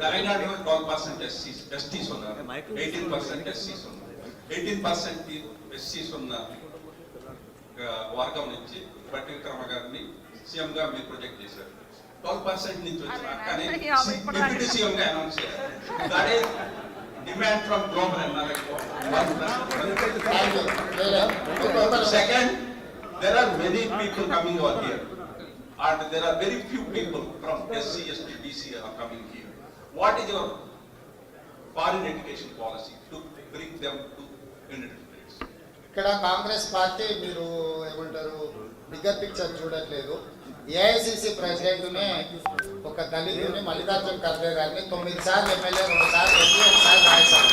తమిళనాడులో twelve percent ఎస్సీస్ ఎస్టీస్ ఉన్నారు eighteen percent ఎస్సీస్ ఉన్నారు ఎయిటీన్ పర్సెంట్ ఎస్సీస్ ఉన్న ఆ, వర్గం నుంచి బట్టి విక్రమ గారిని సీఎం గా మీరు ప్రొజెక్ట్ చేశారు ట్వెల్వ్ పర్సెంట్ నుంచి వచ్చిన కానీ డిప్యూటీ సీఎం గా అనౌన్స్ చేశారు that is demand from global Thank you. లేదా? ఒక- ఒక- Second, there are many people coming over here. And there are very few people from SC, ST, BC are coming here. What is your foreign education policy to bring them to United States? ఇక్కడ Congress party మీరు ఏమంటారు bigger picture చూడట్లేదు. AICC ప్రెసిడెంట్నే ఒక దళితుని మల్లికార్జున ఖర్గే గారిని తొమ్మిది సార్లు ఎమ్మెల్యే రెండు సార్లు ఎంపీ ఒకసారి రాశారు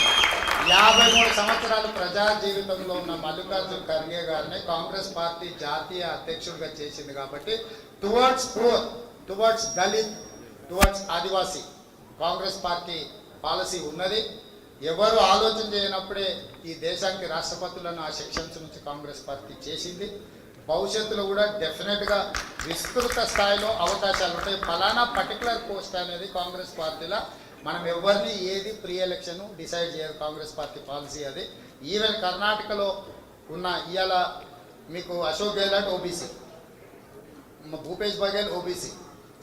యాభై మూడు సంవత్సరాలు ప్రజా జీవితంలో ఉన్న మల్లికార్జున ఖర్గే గారిని కాంగ్రెస్ పార్టీ జాతీయ అధ్యక్షుడిగా చేసింది కాబట్టి towards poor towards Dalit towards Adivasi. Congress party policy ఉన్నది. ఎవరు ఆలోచన చేయనప్పుడే ఈ దేశానికి రాష్ట్రపతులను ఆ సెక్షన్స్ నుంచి కాంగ్రెస్ పార్టీ చేసింది. భవిష్యత్తులో కూడా డెఫినెట్గా విస్తృత స్థాయిలో అవకాశాలు ఉంటాయి. ఫలానా పర్టికులర్ పోస్ట్ అనేది కాంగ్రెస్ పార్టీలో. మనం ఎవరిని ఏది ప్రీ ఎలక్షన్ డిసైడ్ చేయదు కాంగ్రెస్ పార్టీ పాలసీ అది. ఈవెన్ కర్ణాటకలో ఉన్న ఇవాళ మీకు Ashok Gehlot OBC Bhupesh Baghel OBC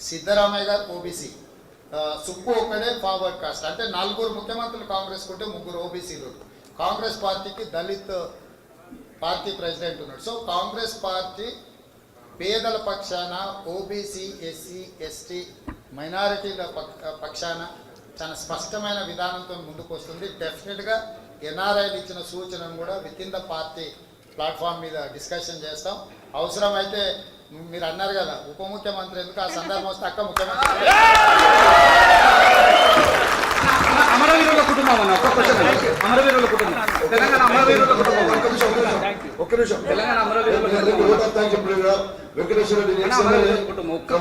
Siddaramaiah garu OBC Sukhu ఒక్కడే ఫార్వర్డ్ కాస్ట్ అంటే నలుగురు ముఖ్యమంత్రులు కాంగ్రెస్ ఉంటే ముగ్గురు ఓబీసీలు. కాంగ్రెస్ పార్టీకి దళిత్ పార్టీ ప్రెసిడెంట్ ఉన్నాడు. సో కాంగ్రెస్ పార్టీ పేదల పక్షాన ఓబీసీ ఎస్సీ ఎస్టీ మైనారిటీల పక్షాన చాలా స్పష్టమైన విధానంతో ముందుకు వస్తుంది. డెఫినెట్గా ఎన్ఆర్ఐలు ఇచ్చిన సూచనను కూడా with in the party platform మీద డిస్కషన్ చేస్తాం. అవసరమైతే మీరు అన్నారు కదా ఉప ముఖ్యమంత్రి ఎందుకు ఆ సందర్భం వస్తే అక్క ముఖ్యమంత్రి అమరవీరుల కుటుంబం అన్న ఒక్క క్వశ్చన్ అమరవీరుల కుటుంబం. తెలంగాణ అమరవీరుల కుటుంబం. ఒక్క నిమిషం. తెలంగాణ అమరవీరుల కుటుంబం. వెంకటేశ్వర కుటుంబం. ఒక్క